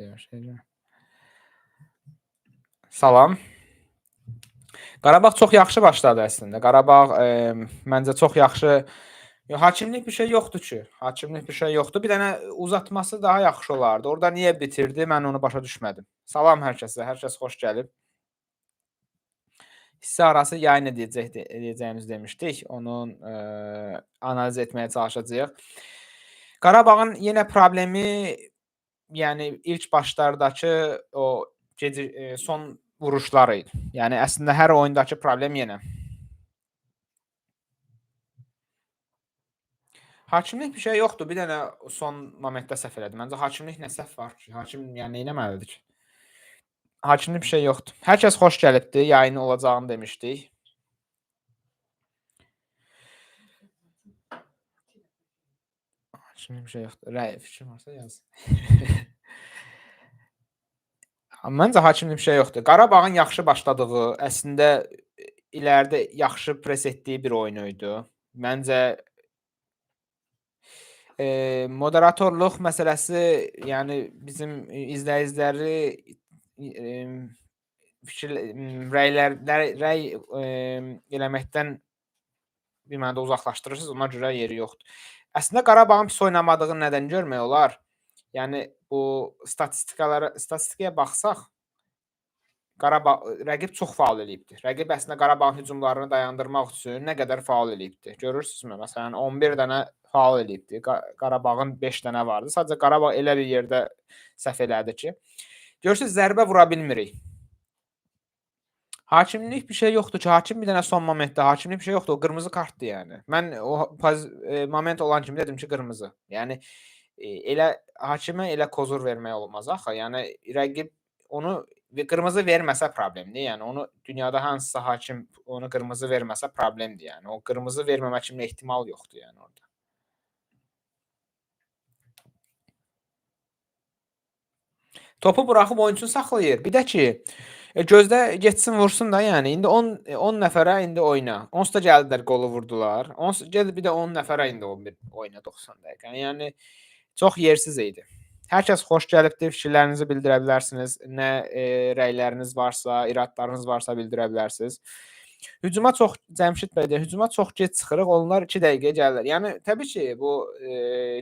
deyir şeycə. Salam. Qarabağ çox yaxşı başladı əslində. Qarabağ e, məncə çox yaxşı hakimlik bir şey yoxdur ki. Hakimlik bir şey yoxdur. Bir dənə uzatması daha yaxşı olardı. Orada niyə bitirdi? Mən onu başa düşmədim. Salam hər kəsə. Hər kəs xoş gəlib. Hissə arası yayın edəcək edəcəyimiz demişdik. Onun ə, analiz etməyə çalışacağıq. Qarabağın yenə problemi yəni ilk başlardakı o gecə e, son vuruşları idi. Yəni əslində hər oyundakı problem yenə Hakimlik bir şey yoxdur. Bir dənə son momentdə səhv elədi. Məncə hakimlik nə səhv var ki? Hakim yəni nə etməlidir ki? Hakimlik bir şey yoxdur. Hər kəs xoş gəlibdi. Yayın olacağını demişdik. Hakimlik bir şey yoxdur. Rəy fikrin varsa yaz. Məncə hakimlik bir şey yoxdur. Qarabağın yaxşı başladığı, əslində iləridə yaxşı pres etdiyi bir oyun idi. Məncə Eee, moderatorluq məsələsi, yəni bizim izləyiciləri emm, fikir rəylər rəy emm, eləməkdən bir mənada uzaqlaşdırırsınız, ona görə yeri yoxdur. Əslində Qarabağın pis oynamadığını nədən görmək olar? Yəni bu statistikalara statistikaya baxsaq, Qarabağ rəqib çox faul eləyibdir. Rəqib əslində Qarabağın hücumlarını dayandırmaq üçün nə qədər faul eləyibdir. Görürsünüzmü? Məsələn, 11 dənə faul eləyibdi. Qarabağın 5 dənə vardı. Sadəcə Qarabağ elə bir yerdə səhv elədi ki, görürsüz zərbə vura bilmirik. Hakimlik bir şey yoxdur ki, hakim bir dənə son momentdə hakimlik bir şey yoxdur. O qırmızı kartdır yəni. Mən o e, moment olan kimi dedim ki, qırmızı. Yəni elə hakimə elə kozur vermək olmaz axı. Yəni rəqib onu qırmızı verməsə problemdir. Yəni onu dünyada hansısa hakim onu qırmızı verməsə problemdir. Yəni o qırmızı verməmək kimi ehtimal yoxdur yəni orada. Topu buraxıb oyunçunu saxlayır. Bir də ki, e, gözdə getsin vursun da, yəni indi 10 10 nəfərə indi oyna. Onsuz da gəldilər, qolu vurdular. Onsuz gəl bir də 10 nəfərə indi 11 oyna 90 dəqiqə. Yəni çox yersiz idi. Hər kəs xoş gəlibdi. Fikirlərinizi bildirə bilərsiniz. Nə e, rəyləriniz varsa, iradlarınız varsa bildirə bilərsiniz. Hücuma çox Cəmşid bəy də hücuma çox gec çıxırıq. Onlar 2 dəqiqəyə gəlirlər. Yəni təbii ki, bu e,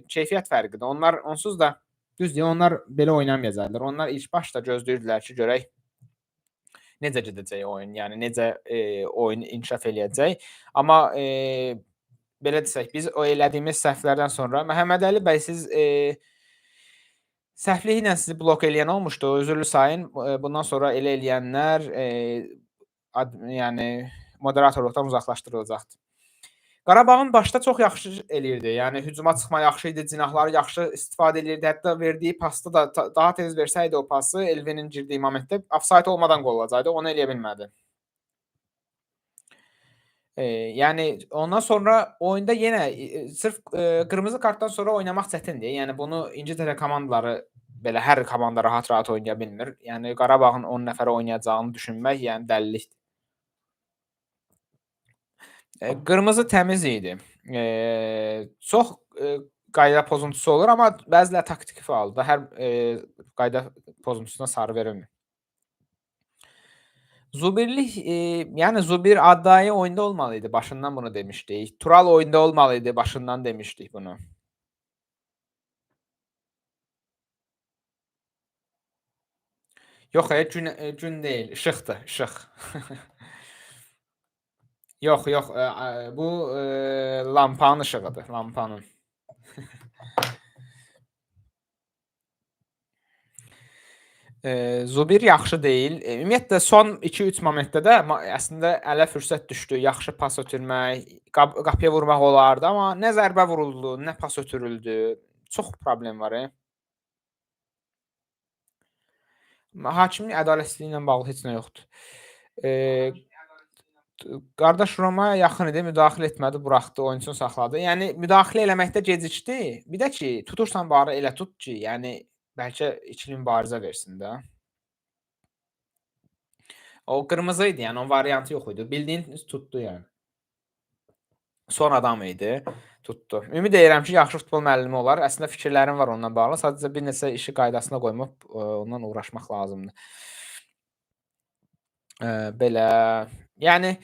keyfiyyət fərqidir. Onlar onsuz da Düzdür, onlar belə oynamayacaqlar. Onlar ilk başda gözləyirdilər ki, görək necə gedəcək oyun, yəni necə e, oyun inkişaf eləyəcək. Amma e, belə desək, biz o elədiyimiz səhvlərdən sonra Məhəmmədəli bəy siz e, səhvliklə sizi blok eləyən olmuşdu. Üzrlü sayın. Bundan sonra elə eləyənlər e, ad, yəni moderatorluqdan uzaqlaşdırılacaqdır. Qarabağın başda çox yaxşı eləyirdi. Yəni hücuma çıxma yaxşı idi, cinahları yaxşı istifadə eləyirdi. Hətta verdiyi pasta da daha tez versəydi o pası Elvenin girdiyi momentdə ofsayt olmadan qol olacaqdı. Onu eləyə bilmədi. E, yəni ondan sonra oyunda yenə e, sırf e, qırmızı kartdan sonra oynamaq çətindir. Yəni bunu İngiltərə komandaları belə hər komanda rahat-rahat oynaya bilmir. Yəni Qarabağın 10 nəfər oynayacağını düşünmək, yəni dəlilikdir. E, qırmızı təmiz idi. E, çox e, qayda pozuntusu olur, amma bəziləri taktiki faaldır. Hər e, qayda pozuntusuna sarı verilmir. Zubirlik, e, yəni Zubir Adayı oyunda olmalıydı. Başından bunu demişdik. Tural oyunda olmalıydı. Başından demişdik bunu. Yox, e, gün, e, gün deyil, işıqdır, işıq. Yox, yox, ə, ə, bu ə, lampanın işığıdır, lampanın. e, Zubir yaxşı deyil. E, ümumiyyətlə son 2-3 momentdə də əslində ələ fürsət düşdü. Yaxşı pas ötürmək, qap qapıya vurmaq olardı, amma nə zərbə vuruldu, nə pas ötürüldü. Çox problem var. E. Hakimin ədalətsizliyi ilə bağlı heç nə yoxdur. E, qardaş Romaya yaxın idi, müdaxilə etmədi, buraxdı, oyunçunu saxladı. Yəni müdaxilə eləməkdə gecikdi. Bir də ki, tutursan barı elə tut ki, yəni bəlkə ikili mübarizə versin də. O qırmızı idi, yəni o variantı yox idi. Bildiyin tutdu yəni. Son adam idi, tutdu. Ümid edirəm ki, yaxşı futbol müəllimi olar. Əslində fikirlərim var onunla bağlı. Sadəcə bir neçə işi qaydasına qoymaq, ə, ondan uğraşmaq lazımdır. Ə, belə. Yəni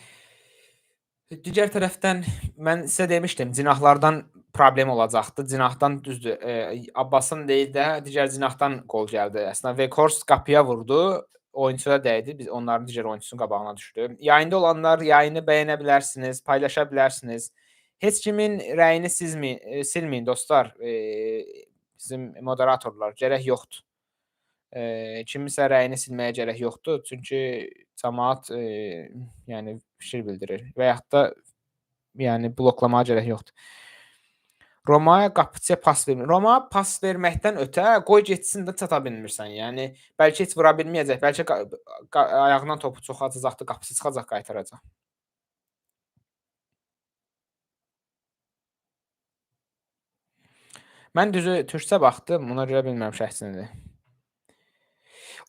digər tərəfdən mən sizə demişdim, cinahlardan problem olacaqdı. Cinahdan düzdür, e, Abbasın deyil də digər cinahdan qol gəldi. Əslində Weghorst qapıya vurdu, oyunçuya dəydi. Biz onların digər oyunçusunun qabağına düşdü. Yayında olanlar yayını bəyənə bilərsiniz, paylaşa bilərsiniz. Heç kimin rəyini sizmi, e, silməyin dostlar. E, bizim moderatorlar gərək yoxdur. E, kiminsə rəyini silməyə gərək yoxdur. Çünki cəmaət e, yəni fikir bildirir və yaxud da yəni bloklamağa gərək yoxdur. Romaya qapıçıya pas vermir. Roma pas verməkdən ötə qoy getsin də çata bilmirsən. Yəni bəlkə heç vura bilməyəcək, bəlkə ayağından topu çox atacaqdı, qapıçı çıxacaq, qaytaracaq. Mən düzü türkcə baxdım, buna görə bilmirəm şəhsinidir.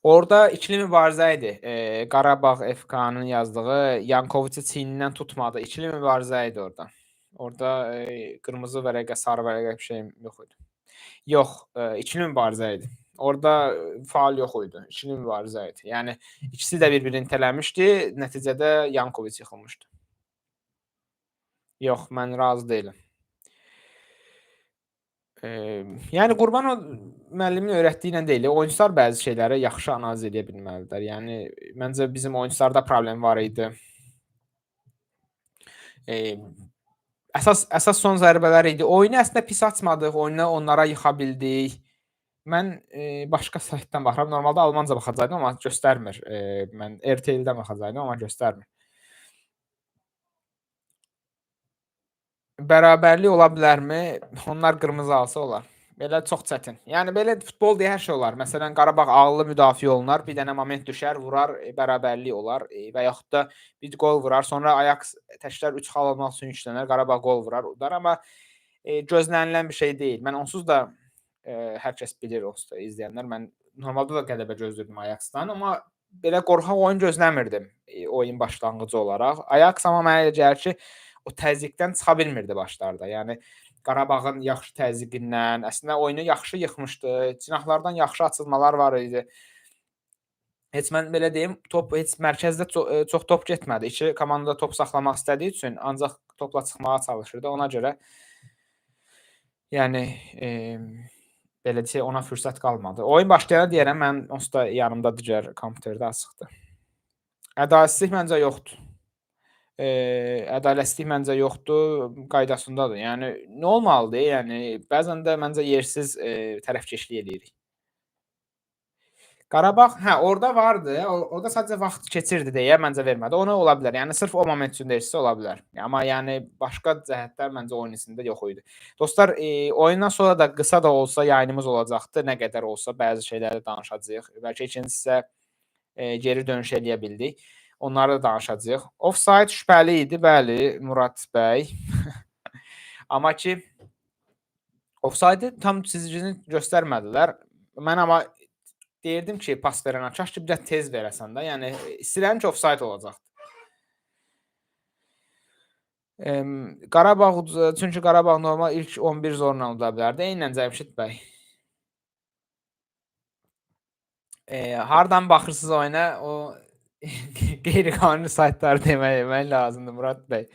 Orada ikili mübarizə idi. E, Qarabağ FK-nın yazdığı Yankoviçi çiynindən tutmadı. İkili mübarizə idi orada. Orada e, qırmızı vərəqə, sarı vərəqə bir şey yox idi. Yox, e, ikili mübarizə idi. Orada faal yox idi. İkili mübarizə idi. Yəni ikisi də bir-birini itələmişdi. Nəticədə Yankoviç yıxılmışdı. Yox, mən razı deyiləm. E, yəni Qurbanov müəllimin öyrətdiyi ilə deyil. Oyunçular bəzi şeyləri yaxşı analiz edə bilməlidirlər. Yəni məncə bizim oyunçularda problem var idi. E, əsas əsas son zərbələr idi. Oyunu əslində pis açmadıq. Oyunu onlara yıxa bildik. Mən e, başqa saytdan baxıram. Normalda almanca baxacaqdım, amma göstərmir. E, mən RTL-dən baxacaqdım, amma göstərmir. Bərabərlik ola bilərmi? Onlar qırmızı alsa olar. Belə çox çətin. Yəni belə futbol deyə hər şey olar. Məsələn, Qarabağ ağıllı müdafiə olunar, bir dənə moment düşər, vurar, e, bərabərlik olar e, və yaxud da bir qol vurar, sonra Ajax təşkilər 3 xal almaq üçün yüklənər, Qarabağ qol vurar, udar, amma e, gözlənilən bir şey deyil. Mən onsuz da e, hər kəs bilir onsuz da izləyənlər. Mən normalda da qələbə gözləyirdim Ajax-dan, amma belə qorxaq oyun gözləmirdim e, oyun başlanğıcı olaraq. Ajax amma mənə elə gəlir ki, o təzyiqdən çıxa bilmirdi başlarda. Yəni Qarabağın yaxşı təzyiqindən, əslində oyunu yaxşı yıxmışdı. Cinahlardan yaxşı açılmalar var idi. Heç mən belə deyim, top heç mərkəzdə çox, çox top getmədi. İki komanda top saxlamaq istədiyi üçün ancaq topla çıxmağa çalışırdı. Ona görə yəni e, belə desə ona fürsət qalmadı. Oyun başlayana deyərəm mən onsuz da yanımda digər kompüterdə açıqdır. Ədalətsizlik məncə yoxdur e, ədalətsizlik məncə yoxdur, qaydasındadır. Yəni nə olmalıdır? Yəni bəzən də məncə yersiz e, tərəfkeşlik eləyirik. Qarabağ, hə, orada vardı. Orada sadəcə vaxt keçirdi deyə məncə vermədi. Ona ola bilər. Yəni sırf o moment üçün deyirsə ola bilər. Amma yəni başqa cəhətlər məncə oyun içində yox idi. Dostlar, e, oyundan sonra da qısa da olsa yayınımız olacaqdı. Nə qədər olsa bəzi şeyləri danışacağıq. Bəlkə ikincisi e, geri dönüş eləyə bildik. Onları da danışacağıq. Offside şübhəli idi, bəli, Murad bəy. amma ki offside tam çizgini göstərmədilər. Mən amma deyirdim ki, pas verən kaş ki, bir də tez verəsən də. Yəni istəyirəm ki, offside olacaq. Qarabağ çünki Qarabağ normal ilk 11 zorla uda bilərdi. Eynən Cəmşid bəy. E, hardan baxırsınız oyuna? O qeyri-qanuni saytlar demək, demək lazımdır Murad bəy.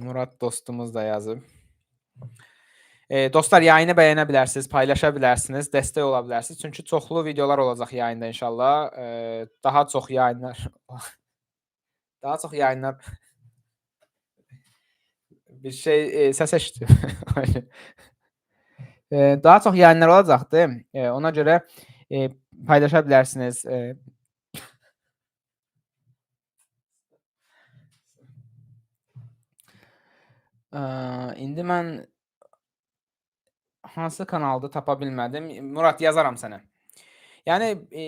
Murad dostumuz da yazıb. E, dostlar yayını bəyənə bilərsiniz, paylaşa bilərsiniz, dəstək ola bilərsiniz. Çünki çoxlu videolar olacaq yayında inşallah. E, daha çox yayınlar daha çox yayınlar bir şey e, səs eşitdim. e, daha çox yayınlar olacaqdı. E, ona görə e, paylaşa bilərsiniz. E, indi mən hansı kanalda tapa bilmədim. Murad yazaram sənə. Yəni e,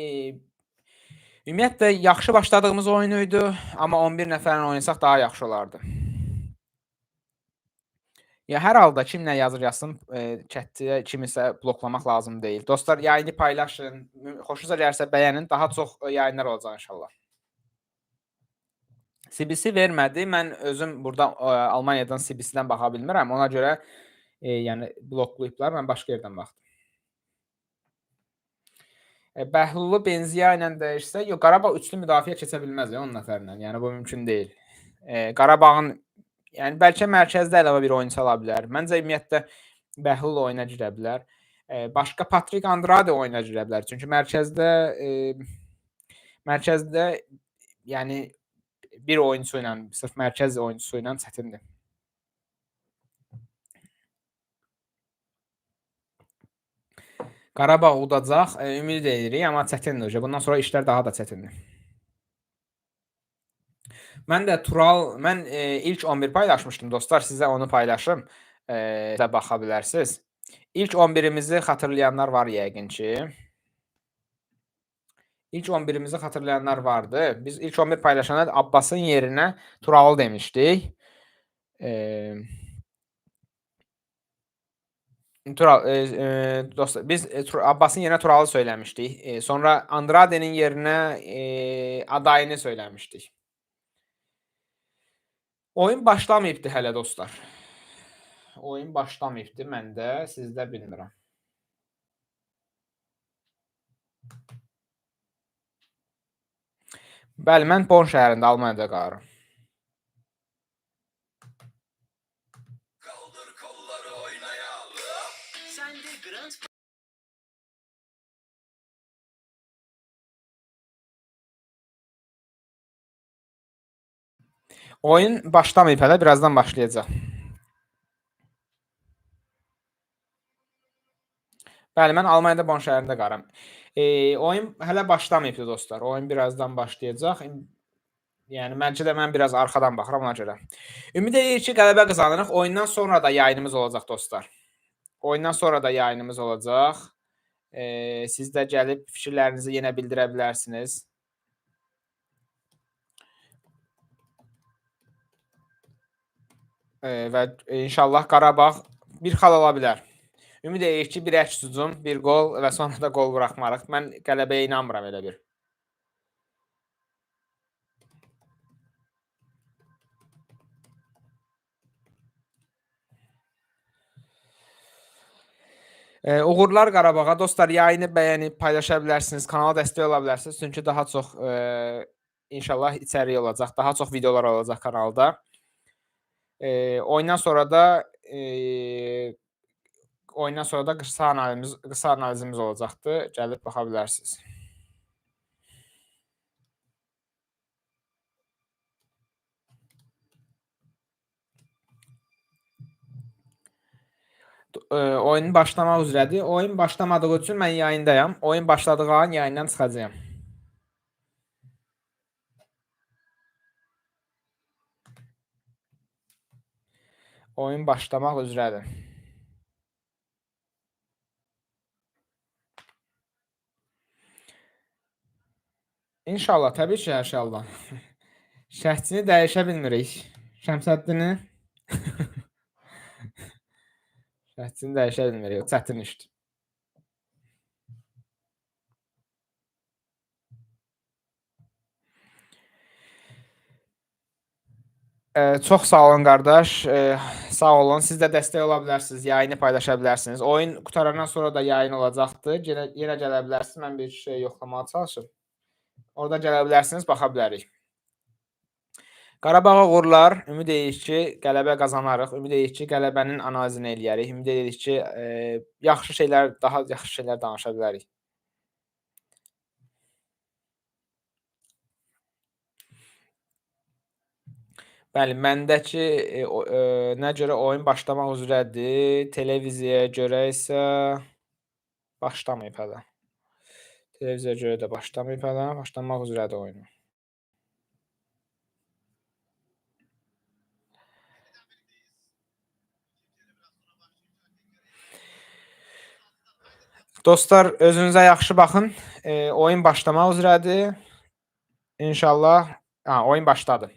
ümumiyyətlə yaxşı başladığımız oyun idi, amma 11 nəfərlə oynasaq daha yaxşı olardı. Ya hər halda kim nə yazır yazsın, e, chatdə kimisə bloklamaq lazım deyil. Dostlar, yayını paylaşın. Xoşunuza gəlsə bəyənin. Daha çox yayınlar olacaq inşallah. CBC vermədi. Mən özüm burada ə, Almaniyadan CBC-dən baxa bilmirəm. Ona görə e, yəni bloklayıblar. Mən başqa yerdən baxdım. E, Bəhlulu Benziya ilə dəyişsə, yox Qarabağ üçlü müdafiə keçə bilməz ya 10 nəfərlə. Yəni bu mümkün deyil. E, Qarabağın yəni bəlkə mərkəzdə əlavə bir oyunçu ala bilər. Məncə ümumiyyətlə Bəhlul oyuna girə bilər. E, başqa Patrik Andrade oyuna girə bilər. Çünki mərkəzdə e, mərkəzdə yəni bir oyunçu ilə, sırf mərkəz oyunçusu ilə çətindir. Qarabağ udacaq, e, ümid edirik, amma çətindir. Bundan sonra işlər daha da çətindir. Mən də Tural, mən e, ilk 11 paylaşmışdım dostlar, sizə onu paylaşım. E, də baxa bilərsiniz. İlk 11-imizi xatırlayanlar var yəqin ki. İlk 11-imizi xatırlayanlar vardı. Biz ilk 11 paylaşanda Abbasın yerinə Turalı demişdik. Eee Tural, e, e, dostlar, biz e, Abbasın yerinə Turalı söyləmişdik. E, sonra Andrade'nin yerinə e, adayını söyləmişdik. Oyun başlamayıbdı hələ dostlar. Oyun başlamayıbdı məndə, sizdə bilmirəm. Bəli, mən Bonn şəhərində Almaniyada qalıram. Oyun başlamayıb hələ, birazdan başlayacaq. Bəli, mən Almaniyada Bonn şəhərində qalıram. E, oyun hələ başlamayıbdı dostlar. Oyun birazdan başlayacaq. Yəni məncə də mən biraz arxadan baxıram ona görə. Ümid edirik ki, qələbə qazanırıq. Oyundan sonra da yayınımız olacaq dostlar. Oyundan sonra da yayınımız olacaq. E, siz də gəlib fikirlərinizi yenə bildirə bilərsiniz. Və inşallah Qarabağ bir xal ala bilər. Ümid edirik ki, bir əks hücum, bir qol və sonra da qol buraxmarıq. Mən qələbəyə inanmıram elə bir. E, uğurlar Qarabağa. Dostlar, yayını bəyənib paylaşa bilərsiniz, kanala dəstək ola bilərsiniz. Çünki daha çox e, inşallah içərik olacaq, daha çox videolar olacaq kanalda. E, oyundan sonra da e, oyundan sonra da qısa analizimiz, qısa analizimiz olacaqdı. Gəlib baxa bilərsiniz. E, oyun başlamaq üzrədir. Oyun başlamadığı üçün mən yayındayam. Oyun başladığı an yayından çıxacağam. Oyun başlamaq üzrədir. İnşallah, təbii ki, inşallah. Şəxsini dəyişə bilmirik. Şəmsəddini Şəxsini dəyişə bilmirik. Çətin işdir. Eee, çox sağ olun qardaş. Eee, sağ olun. Siz də dəstək ola bilərsiniz, yayını paylaşa bilərsiniz. Oyun qutarandan sonra da yayın olacaqdır. Yenə yenə gələ bilərsiniz. Mən bir şey yoxlamağa çalışım. Orada gələ bilərsiniz, baxa bilərik. Qarabağa uğurlar. Ümid edirik ki, qələbə qazanarıq. Ümid edirik ki, qələbənin analizini eləyərik. Ümid edirik ki, eee, yaxşı şeylər, daha yaxşı şeylər danışa bilərik. Bəli, məndəki e, o, e, nə görə oyun başlamaq üzrədir. Televiziyaya görə isə başlamayıb hələ. Televiziyaya görə də başlamayıb hələ. Başlamaq üzrədir oyun. Dostlar, özünüzə yaxşı baxın. E, oyun başlamaq üzrədir. İnşallah, ha, oyun başladı.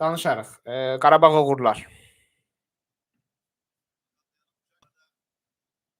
Danışarıq. E, Qarabağa uğurlar.